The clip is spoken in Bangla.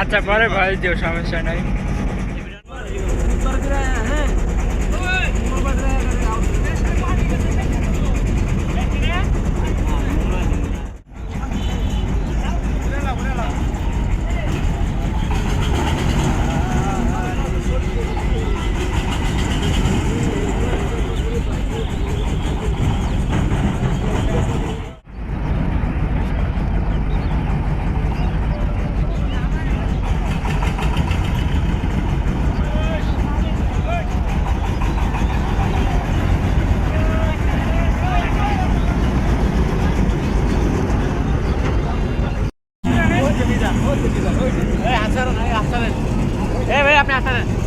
আচ্ছা পরে ভাই দিও সমস্যা নাই। এ ভাই আপনি আসারেন